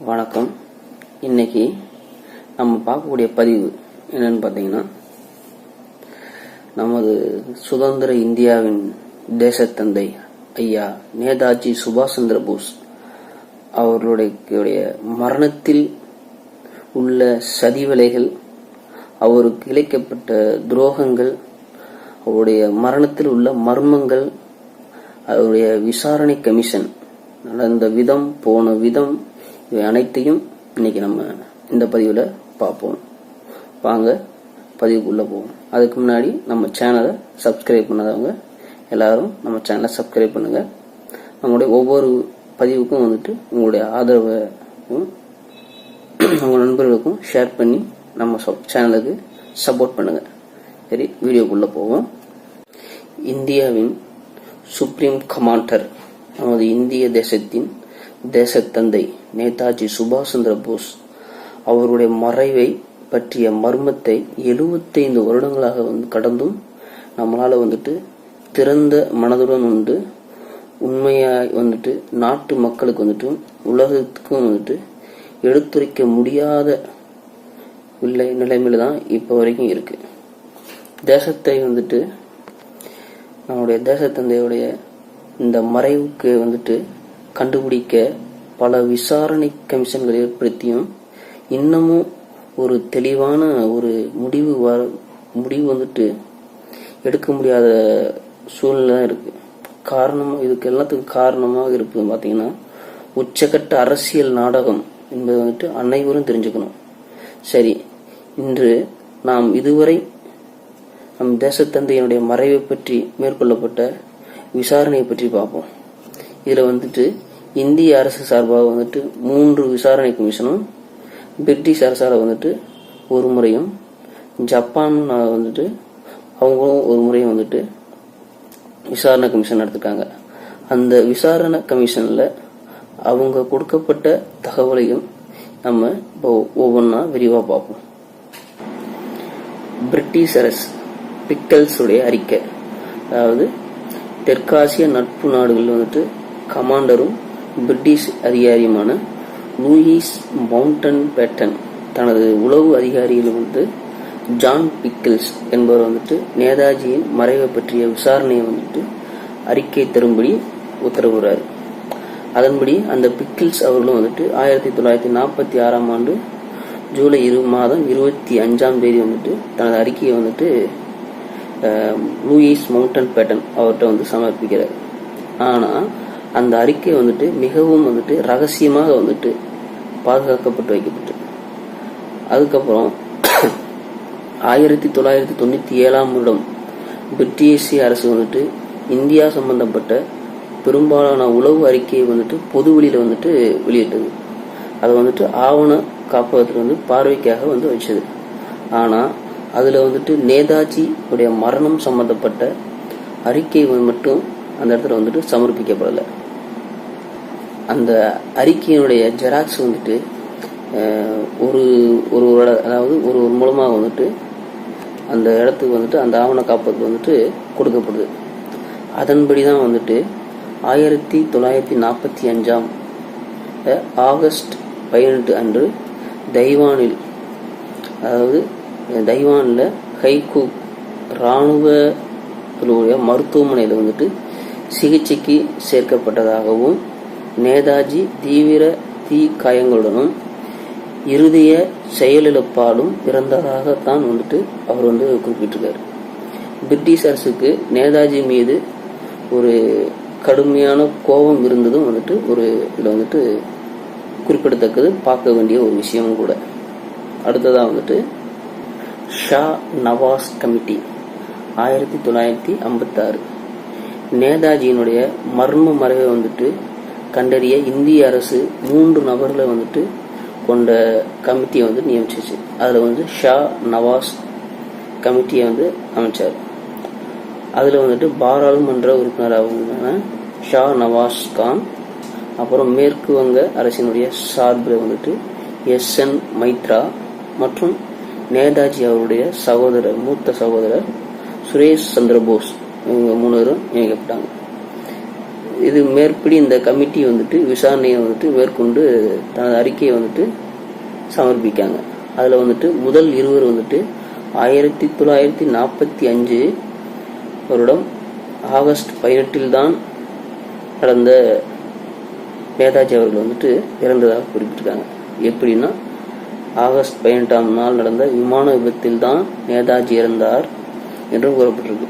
வணக்கம். இன்னைக்கு நம்ம பார்க்கக்கூடிய பதிவு என்னன்னு பார்த்தீங்கன்னா நமது சுதந்திர இந்தியாவின் தேசத்தந்தை ஐயா நேதாஜி சுபாஷ் சந்திர போஸ் அவர்களுடைய மரணத்தில் உள்ள சதிவலைகள் அவருக்கு இழைக்கப்பட்ட துரோகங்கள் அவருடைய மரணத்தில் உள்ள மர்மங்கள் அவருடைய விசாரணை கமிஷன் நடந்த விதம் போன விதம் இவை அனைத்தையும் இன்னைக்கு நம்ம இந்த பதிவில் பார்ப்போம். வாங்க பதிவுக்குள்ளே போவோம். அதுக்கு முன்னாடி நம்ம சேனலை சப்ஸ்கிரைப் பண்ணாதவங்க எல்லாரும் நம்ம சேனலை சப்ஸ்கிரைப் பண்ணுங்க. நம்மளுடைய ஒவ்வொரு பதிவுக்கும் வந்துட்டு உங்களுடைய ஆதரவையும் உங்கள் நண்பர்களுக்கும் ஷேர் பண்ணி நம்ம சேனலுக்கு சப்போர்ட் பண்ணுங்க. சரி வீடியோக்குள்ளே போவோம். இந்தியாவின் சுப்ரீம் கமாண்டர் நமது இந்திய தேசத்தின் தேசத்தந்தை நேதாஜி சுபாஷ் சந்திர போஸ் அவருடைய மறைவை பற்றிய மர்மத்தை 75 வருடங்களாக வந்து கடந்தும் நம்மளால் வந்துட்டு திறந்த மனதுடன் வந்து உண்மையாய் வந்துட்டு நாட்டு மக்களுக்கு வந்துட்டு உலகத்துக்கும் வந்துட்டு எடுத்துரைக்க முடியாத இல்லை நிலைமையில தான் இப்போ வரைக்கும் இருக்கு. தேசத்தை வந்துட்டு நம்முடைய தேசத்தந்தையுடைய இந்த மறைவுக்கு வந்துட்டு கண்டுபிடிக்க பல விசாரணை கமிஷன்கள் ஏற்படுத்தியும் இன்னமும் ஒரு தெளிவான ஒரு முடிவு வர முடிவு வந்துட்டு எடுக்க முடியாத சூழ்நிலை இருக்கு. காரணம் இதுக்கு எல்லாத்துக்கும் காரணமாக இருப்பது பார்த்தீங்கன்னா உச்சகட்ட அரசியல் நாடகம் என்பது வந்துட்டு அனைவரும் தெரிஞ்சுக்கணும். சரி இன்று நாம் இதுவரை நம் தேசத்தந்தையினுடைய மறைவை பற்றி மேற்கொள்ளப்பட்ட விசாரணையை பற்றி பார்ப்போம். இதில் வந்துட்டு இந்திய அரசு சார்பாக வந்துட்டு மூன்று விசாரணை கமிஷனும் பிரிட்டிஷ் அரசால் வந்துட்டு ஒரு முறையும் ஜப்பான் வந்துட்டு அவங்களும் ஒரு முறையும் வந்துட்டு விசாரணை கமிஷன் நடத்திருக்காங்க. அந்த விசாரணை கமிஷனில் அவங்க கொடுக்கப்பட்ட தகவலையும் நம்ம இப்போ ஒவ்வொன்றா விரிவாக பார்ப்போம். பிரிட்டிஷ் அரசு பிக்கல்ஸுடைய அறிக்கை. அதாவது தெற்காசிய நட்பு நாடுகள் வந்துட்டு கமாண்டரும் பிரிட்டிஷ் அதிகாரியுமான லூயிஸ் மவுண்டன் பேட்டன் தனது உளவு அதிகாரியில் வந்து ஜான் பிக்கிள்ஸ் என்பவர் வந்துட்டு நேதாஜியின் மறைவை பற்றிய விசாரணையை வந்துட்டு அறிக்கை தரும்படி உத்தரவுறார் அதன்படி அந்த பிக்கிள்ஸ் அவர்களும் வந்துட்டு ஆயிரத்தி தொள்ளாயிரத்தி நாற்பத்தி ஆறாம் ஆண்டு ஜூலை இரு மாதம் இருபத்தி அஞ்சாம் தேதி வந்துட்டு தனது அறிக்கையை வந்துட்டு லூயிஸ் மவுண்டன் பேட்டன் அவர்கிட்ட வந்து சமர்ப்பிக்கிறார். ஆனால் அந்த அறிக்கை வந்துட்டு மிகவும் வந்துட்டு ரகசியமாக வந்துட்டு பாதுகாக்கப்பட்டு வைக்கப்பட்டு. அதுக்கப்புறம் ஆயிரத்தி தொள்ளாயிரத்தி தொண்ணூற்றி ஏழாம் வருடம் பிரிட்டிஷ் அரசு வந்துட்டு இந்தியா சம்பந்தப்பட்ட பெரும்பாலான உளவு அறிக்கையை வந்துட்டு பொது வெளியில வந்துட்டு வெளியிட்டது. அதை வந்துட்டு ஆவண காப்பகத்தில் வந்து பார்வைக்காக வந்து வச்சது. ஆனால் அதில் வந்துட்டு நேதாஜி உடைய மரணம் சம்பந்தப்பட்ட அறிக்கை மட்டும் அந்த இடத்துல வந்துட்டு சமர்ப்பிக்கப்படலை. அந்த அறிக்கையினுடைய ஜெராக்ஸ் வந்துட்டு ஒரு ஒரு அதாவது ஒரு ஒரு மூலமாக வந்துட்டு அந்த இடத்துக்கு வந்துட்டு அந்த ஆவண காப்பகத்துக்கு வந்துட்டு கொடுக்கப்படுது. அதன்படி தான் வந்துட்டு ஆயிரத்தி தொள்ளாயிரத்தி நாற்பத்தி அஞ்சாம் ஆகஸ்ட் பதினெட்டு அன்று தைவானில் அதாவது தைவானில் ஹைகூ இராணுவ மருத்துவமனையில் வந்துட்டு சிகிச்சைக்கு சேர்க்கப்பட்டதாகவும் நேதாஜி தீவிர தீ காயங்களுடனும் இருதய செயலிழப்பாலும் இறந்ததாகத்தான் வந்துட்டு அவர் வந்து குறிப்பிட்டிருக்காரு. பிரிட்டிஷ் அரசுக்கு நேதாஜி மீது ஒரு கடுமையான கோபம் இருந்ததும் வந்துட்டு ஒரு இதில் வந்துட்டு குறிப்பிடத்தக்கது பார்க்க வேண்டிய ஒரு விஷயமும் கூட. அடுத்ததாக வந்துட்டு ஷா நவாஸ் கமிட்டி ஆயிரத்தி தொள்ளாயிரத்தி ஐம்பத்தாறு. நேதாஜியினுடைய மர்ம மறைவை வந்துட்டு கண்டறிய இந்திய அரசு மூன்று நபர்களை வந்துட்டு கொண்ட கமிட்டியை வந்து நியமிச்சிச்சு. அதில் வந்து ஷா நவாஸ் கமிட்டியை வந்து அமைச்சார். அதில் வந்துட்டு பாராளுமன்ற உறுப்பினராக ஷா நவாஸ் கான் அப்புறம் மேற்கு வங்க அரசினுடைய சார்பில் வந்துட்டு எஸ் என் மைத்ரா மற்றும் நேதாஜி அவருடைய சகோதரர் மூத்த சகோதரர் சுரேஷ் சந்திரபோஸ் இவங்க மூணு பேரும் நியமிக்கப்பட்டாங்க. இது மேற்படி இந்த கமிட்டி வந்துட்டு விசாரணையை வந்துட்டு மேற்கொண்டு தனது அறிக்கையை வந்துட்டு சமர்ப்பிக்காங்க. அதில் வந்துட்டு முதல் இருவர் வந்துட்டு ஆயிரத்தி தொள்ளாயிரத்தி நாற்பத்தி அஞ்சு வருடம் ஆகஸ்ட் பதினெட்டில் தான் நடந்த நேதாஜி அவர்கள் வந்துட்டு இறந்ததாக குறிப்பிட்டிருக்காங்க. எப்படின்னா ஆகஸ்ட் பதினெட்டாம் நாள் நடந்த விமான விபத்தில் தான் நேதாஜி இறந்தார் என்றும் கூறப்பட்டிருக்கு.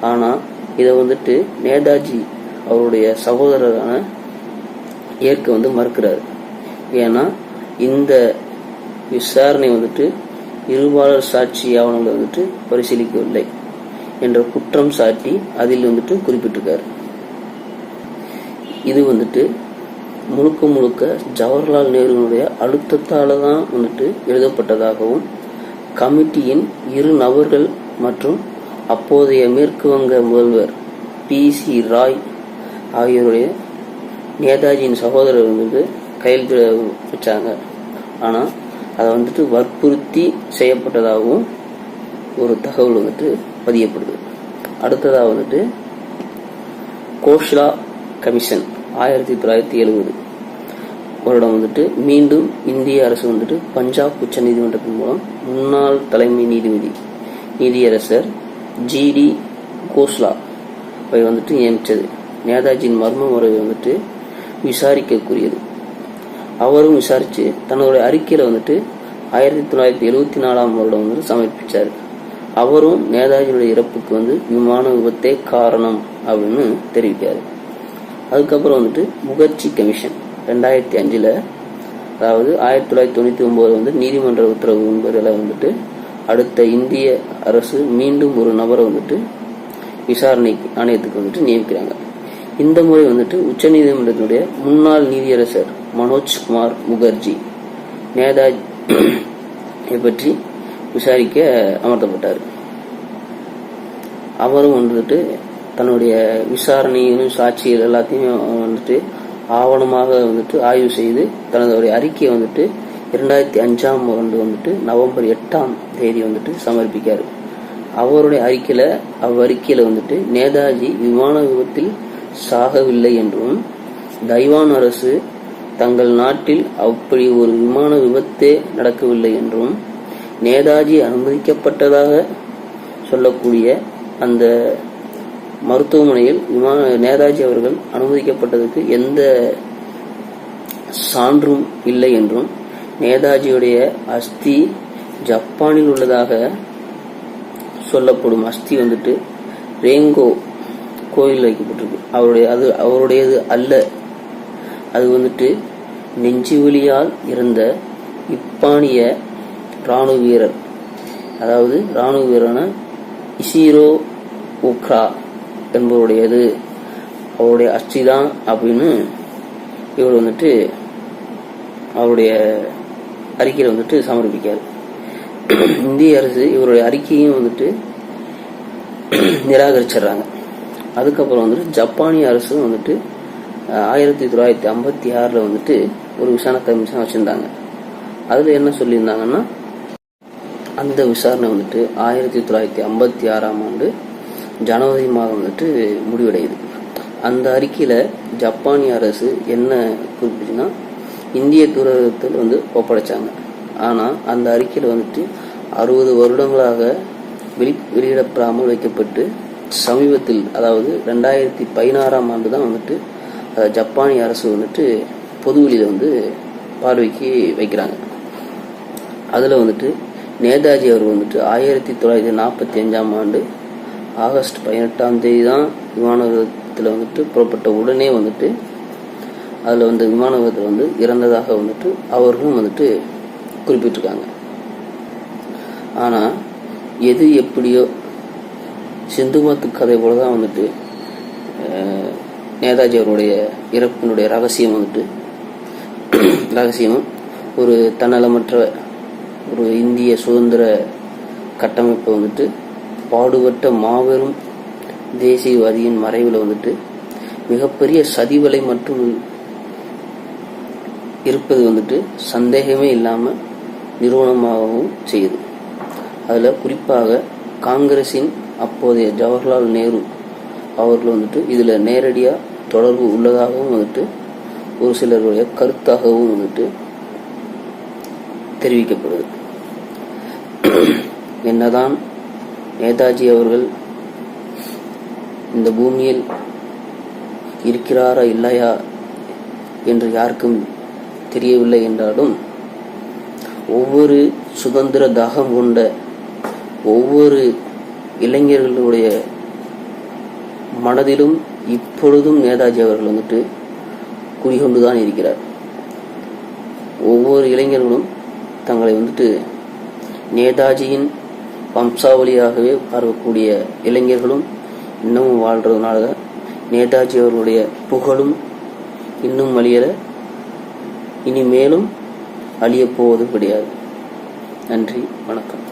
ஆனால் இதை வந்துட்டு நேதாஜி அவருடைய சகோதரரான ஏற்க வந்து மறுக்கிறார். ஏன்னா இந்த விசாரணை வந்துட்டு இருபாளர் சாட்சி ஆவணங்களை வந்துட்டு பரிசீலிக்கவில்லை என்ற குற்றம் சாட்டி அதில் வந்துட்டு குறிப்பிட்டிருக்கார். இது வந்துட்டு முழுக்க முழுக்க ஜவஹர்லால் நேருனுடைய அழுத்தத்தால தான் வந்துட்டு எழுதப்பட்டதாகவும் கமிட்டியின் இரு நபர்கள் மற்றும் அப்போதைய மேற்கு வங்க முதல்வர் பி சி ராய் ஆகியோருடைய நேதாஜியின் சகோதரர் வந்து கையெழுத்து வச்சாங்க ஆனால் அதை வந்துட்டு வற்புறுத்தி செய்யப்பட்டதாகவும் ஒரு தகவல் வந்துட்டு பதியப்படுது. அடுத்ததாக வந்துட்டு கோஷ்லா கமிஷன் ஆயிரத்தி தொள்ளாயிரத்தி எழுபது. வருடம் வந்துட்டு மீண்டும் இந்திய அரசு வந்துட்டு பஞ்சாப் உச்ச நீதிமன்றத்தின் மூலம் முன்னாள் தலைமை நீதிபதி நீதியரசர் ஜிடி கோஸ்லா வை வந்துட்டு நியமித்தது. நேதாஜியின் மர்ம முறையை வந்துட்டு விசாரிக்கக்கூடியது. அவரும் விசாரித்து தன்னுடைய அறிக்கையில் வந்துட்டு ஆயிரத்தி தொள்ளாயிரத்தி எழுபத்தி நாலாம் வருடம் வந்து சமர்ப்பிச்சார். அவரும் நேதாஜியுடைய இறப்புக்கு வந்து விமான விபத்தே காரணம் அப்படின்னு தெரிவிக்காரு அதுக்கப்புறம் வந்துட்டு முகர்ஜி கமிஷன் ரெண்டாயிரத்தி அஞ்சில் அதாவது ஆயிரத்தி தொள்ளாயிரத்தி தொண்ணூற்றி ஒம்பது வந்து நீதிமன்ற உத்தரவு என்பதில் வந்துட்டு அடுத்த இந்திய அரசு மீண்டும் ஒரு நபரை வந்துட்டு விசாரணை ஆணையத்துக்கு வந்துட்டு நியமிக்கிறாங்க. இந்த முறை வந்துட்டு உச்சநீதிமன்றத்தினுடைய முன்னாள் நீதியரசர் மனோஜ் குமார் முகர்ஜி நேதாஜி பற்றி விசாரிக்க அமர்த்தப்பட்டார். அவரும் வந்துட்டு தன்னுடைய விசாரணையிலும் சாட்சிகள் எல்லாத்தையும் வந்துட்டு ஆவணமாக வந்துட்டு ஆய்வு செய்து தனது அறிக்கையை வந்துட்டு இரண்டாயிரத்தி அஞ்சாம் ஆண்டு வந்துட்டு நவம்பர் எட்டாம் தேதி வந்துட்டு சமர்ப்பிக்கார். அவருடைய அறிக்கையில் அவ்வறிக்கையில் வந்துட்டு நேதாஜி விமான விபத்தில் சாகவில்லை என்றும் தைவான் அரசு தங்கள் நாட்டில் அப்படி ஒரு விமான விபத்தே நடக்கவில்லை என்றும் நேதாஜி அனுமதிக்கப்பட்டதாக சொல்லக்கூடிய அந்த மருத்துவமனையில் விமான நேதாஜி அவர்கள் அனுமதிக்கப்பட்டதற்கு எந்த சான்றும் இல்லை என்றும் நேதாஜியுடைய அஸ்தி ஜப்பானில் உள்ளதாக சொல்லப்படும் அஸ்தி வந்துட்டு ரேங்கோ கோயில் வைக்கப்பட்டிருக்கு. அவருடைய அது அவருடையது அல்ல. அது வந்துட்டு நெஞ்சு வழியால் இருந்த இப்பானிய ராணுவ வீரர் அதாவது ராணுவ வீரரான இசிரோ உக்ரா என்பவருடையது. அவருடைய அஸ்தி தான் அப்படின்னு இவர் வந்துட்டு அவருடைய அறிக்கையில் வந்துட்டு சமர்ப்பிக்கார். இந்திய அரசு இவருடைய அறிக்கையும் வந்துட்டு நிராகரிச்சிடுறாங்க. அதுக்கப்புறம் வந்துட்டு ஜப்பானிய அரசும் வந்துட்டு ஆயிரத்தி தொள்ளாயிரத்தி ஐம்பத்தி ஆறில் வந்துட்டு ஒரு விசாரணை கமிஷன் வச்சுருந்தாங்க. அதில் என்ன சொல்லியிருந்தாங்கன்னா அந்த விசாரணை வந்துட்டு ஆயிரத்தி தொள்ளாயிரத்தி ஐம்பத்தி ஆறாம் ஆண்டு ஜனவரி மாதம் வந்துட்டு முடிவடையுது. அந்த அறிக்கையில் ஜப்பானிய அரசு என்ன குறிப்பிட்டுச்சுன்னா இந்திய தூரத்தில் வந்து ஒப்படைச்சாங்க. ஆனால் அந்த அறிக்கையில் வந்துட்டு அறுபது வருடங்களாக வெளி வெளியிடப்படாமல் வைக்கப்பட்டு சமீபத்தில் அதாவது ரெண்டாயிரத்தி பதினாறாம் ஆண்டு தான் வந்துட்டு ஜப்பானிய அரசு வந்துட்டு பொதுவெளியில் வந்து பார்வைக்கு வைக்கிறாங்க. அதில் வந்துட்டு நேதாஜி அவர் வந்துட்டு ஆயிரத்தி தொள்ளாயிரத்தி நாற்பத்தி அஞ்சாம் ஆண்டு ஆகஸ்ட் பதினெட்டாம் தேதி தான் விமான விபத்தில் வந்துட்டு புறப்பட்ட உடனே வந்துட்டு அதில் வந்து விமான விபத்தில் வந்து இறந்ததாக வந்துட்டு அவர்களும் வந்துட்டு குறிப்பிட்டிருக்காங்க. ஆனால் எது எப்படியோ சிந்துமாத்து கதை போல தான் வந்துட்டு நேதாஜி அவருடைய இறப்பினுடைய ரகசியம் வந்துட்டு ரகசியமும் ஒரு தன்னலமற்ற ஒரு இந்திய சுதந்திர கட்டமைப்பை வந்துட்டு பாடுபட்ட மாபெரும் தேசியவாதியின் மறைவில் வந்துட்டு மிகப்பெரிய சதிவலை மற்றும் இருப்பது வந்துட்டு சந்தேகமே இல்லாமல் நிறுவனமாகவும் செய்யுது. அதில் குறிப்பாக காங்கிரஸின் அப்போதைய ஜவஹர்லால் நேரு அவர்கள் வந்துட்டு இதில் நேரடியாக தொடர்பு உள்ளதாகவும் வந்துட்டு ஒரு சிலருடைய கருத்தாகவும் வந்துட்டு தெரிவிக்கப்படுது. என்னதான் நேதாஜி அவர்கள் இந்த பூமியில் இருக்கிறாரா இல்லையா என்று யாருக்கும் தெரியவில்லை என்றாலும் ஒவ்வொரு சுதந்திர தாகம் கொண்ட ஒவ்வொரு இளைஞர்களுடைய மனதிலும் இப்பொழுதும் நேதாஜி அவர்கள் வந்துட்டு குடிகொண்டுதான் இருக்கிறார். ஒவ்வொரு இளைஞர்களும் தங்களை வந்துட்டு நேதாஜியின் வம்சாவளியாகவே பார்க்கக்கூடிய இளைஞர்களும் இன்னமும் வாழ்றதுனால நேதாஜி அவர்களுடைய புகழும் இன்னும் அழியலை. இனிமேலும் அழியப்போவது கிடையாது. நன்றி வணக்கம்.